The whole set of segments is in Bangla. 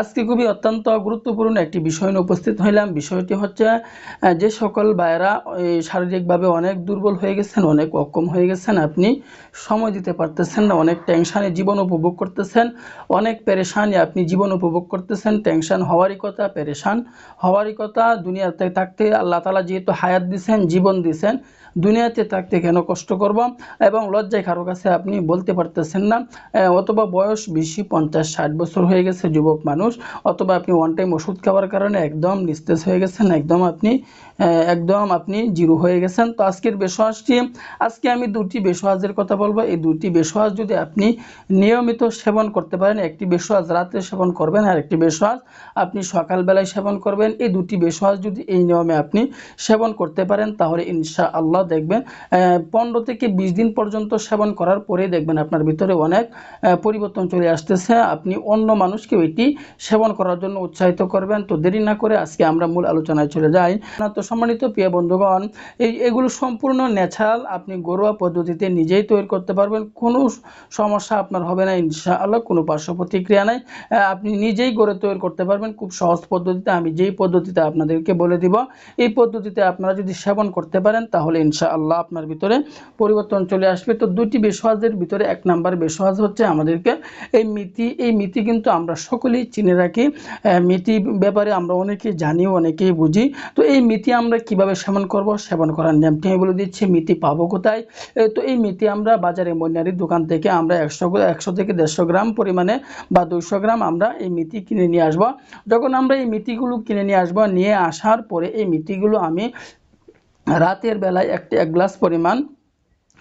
আজকে খুবই অত্যন্ত গুরুত্বপূর্ণ একটি বিষয় নিয়ে উপস্থিত হইলাম। বিষয়টি হচ্ছে যে সকল ভাইয়েরা শারীরিকভাবে অনেক দুর্বল হয়ে গেছেন, অনেক অক্ষম হয়ে গেছেন, আপনি সময় দিতে পারতেছেন না, অনেক টেনশানে জীবন উপভোগ করতেছেন, অনেক পেরেশানি আপনি জীবন উপভোগ করতেছেন, টেনশন হওয়ারই কথা, পেরেশান হওয়ারই কথা, দুনিয়াতে থাকতে আল্লাহ তালা যেহেতু হায়াত দিছেন, জীবন দিছেন, দুনিয়াতে থাকতে কেন কষ্ট করব? এবং লজ্জায় কারও কাছে আপনি বলতে পারতেছেন না অথবা বয়স বেশি, পঞ্চাশ, ষাট বছর হয়ে গেছে, যুবক মানুষ অথবা আপনি ওয়ান টাইম ওষুধ খাওয়ার কারণে একদম নিস্তেজ হয়ে গেছেন, একদম আপনি একদম আপনি জিরো হয়ে গেছেন। তো আজকের বেসওয়াজটি আজকে আমি দুটি বেসওয়াজের কথা বলব। এই দুটি বেসওয়াজ যদি আপনি নিয়মিত সেবন করতে পারেন, একটি বেসওয়াজ রাতে সেবন করবেন আর একটি বেসওয়াজ আপনি সকালবেলায় সেবন করবেন। এই দুটি বেসওয়াজ যদি এই নিয়মে আপনি সেবন করতে পারেন, তাহলে ইনশা আল্লাহ দেখবেন পনেরো থেকে বিশ দিন পর্যন্ত সেবন করার পরে দেখবেন আপনার ভিতরে অনেক পরিবর্তন চলে আসতেছে। আপনি অন্য মানুষকে এটি সেবন করার জন্য উৎসাহিত করবেন। তো দেরি না করে আজকে আমরা মূল আলোচনায় চলে যাই। তো সম্মানিত প্রিয় বন্ধুগণ, এই এগুলো সম্পূর্ণ ন্যাচারাল আপনি ঘরোয়া পদ্ধতিতে নিজেই তৈরি করতে পারবেন। কোনো সমস্যা আপনার হবে না, ইনশাআল্লাহ, কোনো পার্শ্ব প্রতিক্রিয়া নাই। আপনি নিজেই গড়ে তৈরি করতে পারবেন। খুব সহজ পদ্ধতিতে আমি যেই পদ্ধতিতে আপনাদেরকে বলে দিব, এই পদ্ধতিতে আপনারা যদি সেবন করতে পারেন, তাহলে ইনশাআল্লাহ আপনার ভিতরে পরিবর্তন চলে আসবে। তো দুটি বেসওয়াজের ভিতরে এক নাম্বার বেসওয়াজ হচ্ছে আমাদেরকে, এই মিতি এই মিতি কিন্তু আমরা সকলেই চিনে রাখি। মিতি ব্যাপারে আমরা অনেকে জানি, অনেকেই বুঝি। তো এই মিতি আমরা কীভাবে সেবন করব? সেবন করার নিয়মটি আমি বলে দিচ্ছি, মিতি পাবো কোথায়? তো এই মিতি আমরা বাজারে মনিয়ারির দোকান থেকে আমরা একশো একশো থেকে দেড়শো গ্রাম পরিমাণে বা দুইশো গ্রাম আমরা এই মিতি কিনে নিয়ে আসব। যখন আমরা এই মিতিগুলো কিনে নিয়ে আসব, নিয়ে আসার পরে এই মিতিগুলো আমি রাতের বেলায় একটি এক গ্লাস পরিমাণ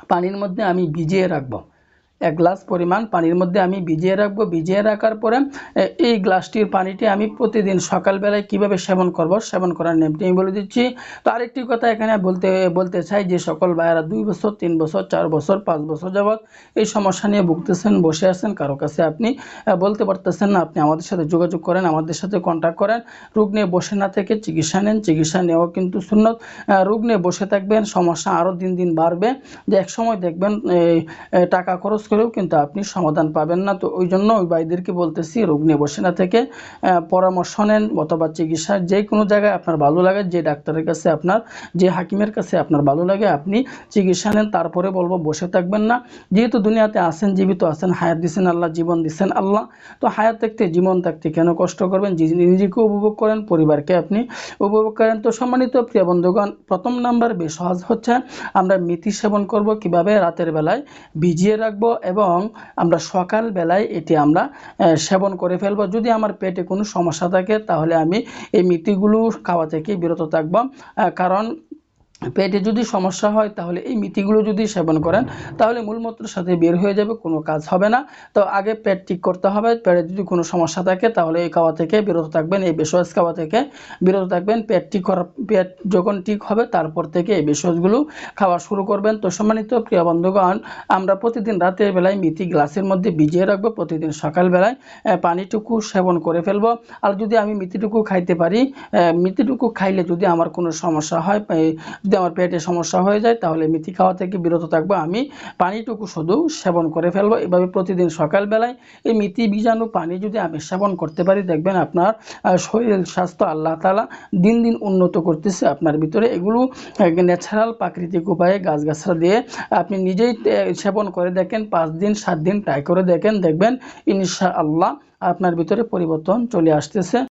পানির মধ্যে আমি ভিজিয়ে রাখব। এক গ্লাস পরিমাণ পানির মধ্যে আমি ভিজিয়ে রাখব। ভিজিয়ে রাখার পরে এই গ্লাসটির পানিটি আমি প্রতিদিন সকালবেলায় কীভাবে সেবন করব, সেবন করার নিয়মটি আমি বলে দিচ্ছি। তো আরেকটি কথা এখানে বলতে বলতে চাই যে সকল ভাইয়েরা দুই বছর, তিন বছর, চার বছর, পাঁচ বছর যাবৎ এই সমস্যা নিয়ে ভুগতেছেন, বসে আছেন, কারও কাছে আপনি বলতে পারতেছেন না, আপনি আমাদের সাথে যোগাযোগ করেন, আমাদের সাথে কন্ট্যাক্ট করেন। রোগ নিয়ে বসে না থেকে চিকিৎসা নেন, চিকিৎসা নেওয়া কিন্তু সুন্নত। রোগ নিয়ে বসে থাকবেন, সমস্যা আরও দিন দিন বাড়বে। যে এক সময় দেখবেন টাকা খরচ করেও কিন্তু আপনি সমাধান পাবেন না। তো ওই জন্য ওই ভাইদেরকে বলতেছি, রোগ নিয়ে বসে না থেকে পরামর্শ নেন অথবা চিকিৎসা যে কোনো জায়গায় আপনার ভালো লাগে, যে ডাক্তারের কাছে আপনার, যে হাকিমের কাছে আপনার ভালো লাগে, আপনি চিকিৎসা নেন। তারপরে বলব, বসে থাকবেন না। যেহেতু দুনিয়াতে আছেন, জীবিত আছেন, হায়াত দিচ্ছেন আল্লাহ, জীবন দিচ্ছেন আল্লাহ, তো হায়াত থাকতে, জীবন থাকতে কেন কষ্ট করবেন? নিজেকে উপভোগ করেন, পরিবারকে আপনি উপভোগ করেন। তো সম্মানিত প্রিয় বন্ধুগণ, প্রথম নাম্বার বেশ সহজ হচ্ছে, আমরা মিথি সেবন করব কীভাবে? রাতের বেলায় ভিজিয়ে রাখব এবং আমরা সকাল বেলায় এটি আমরা সেবন করে ফেলব। যদি আমার পেটে কোনো সমস্যা থাকে, তাহলে আমি এই মিথিগুলো খাওয়া থেকে বিরত থাকব। কারণ পেটে যদি সমস্যা হয় তাহলে এই মিথিগুলো যদি সেবন করেন তাহলে মূলমূত্রের সাথে বের হয়ে যাবে কোনো কাজ হবে না। তো আগে পেট ঠিক করতে হবে পেটে যদি কোনো সমস্যা থাকে তাহলে এই খাওয়া থেকে বিরত থাকবেন এই বেসওয়াজ খাওয়া থেকে বিরত থাকবেন। পেট ঠিক করা পেট যখন ঠিক হবে তারপর থেকে এই বেসওয়াজগুলো খাওয়া শুরু করবেন। তো সম্মানিত প্রিয় বন্ধুগণ আমরা প্রতিদিন রাতের বেলায় মিথি গ্লাসের মধ্যে ভিজিয়ে রাখব প্রতিদিন সকালবেলায় পানিটুকু সেবন করে ফেলব। আর যদি আমি মিথিটুকু খাইতে পারি আহ, মিথিটুকু খাইলে যদি আমার কোনো সমস্যা হয় যদি আমার পেটে সমস্যা হয়ে যায়, তাহলে মিথি খাওয়া থেকে বিরত থাকব। আমি পানিটুকু শুধু সেবন করে ফেলব। এভাবে প্রতিদিন সকালবেলায় এই মিথি বীজাণু পানি যদি আমি সেবন করতে পারি, দেখবেন আপনার শরীর স্বাস্থ্য আল্লাহ তালা দিন দিন উন্নত করতেছে আপনার ভিতরে। এগুলো ন্যাচারাল প্রাকৃতিক উপায়ে গাছগাছরা দিয়ে আপনি নিজেই সেবন করে দেখেন, পাঁচ দিন, সাত দিন ট্রাই করে দেখেন। দেখবেন ইনশা আল্লাহ আপনার ভিতরে পরিবর্তন চলে আসতেছে।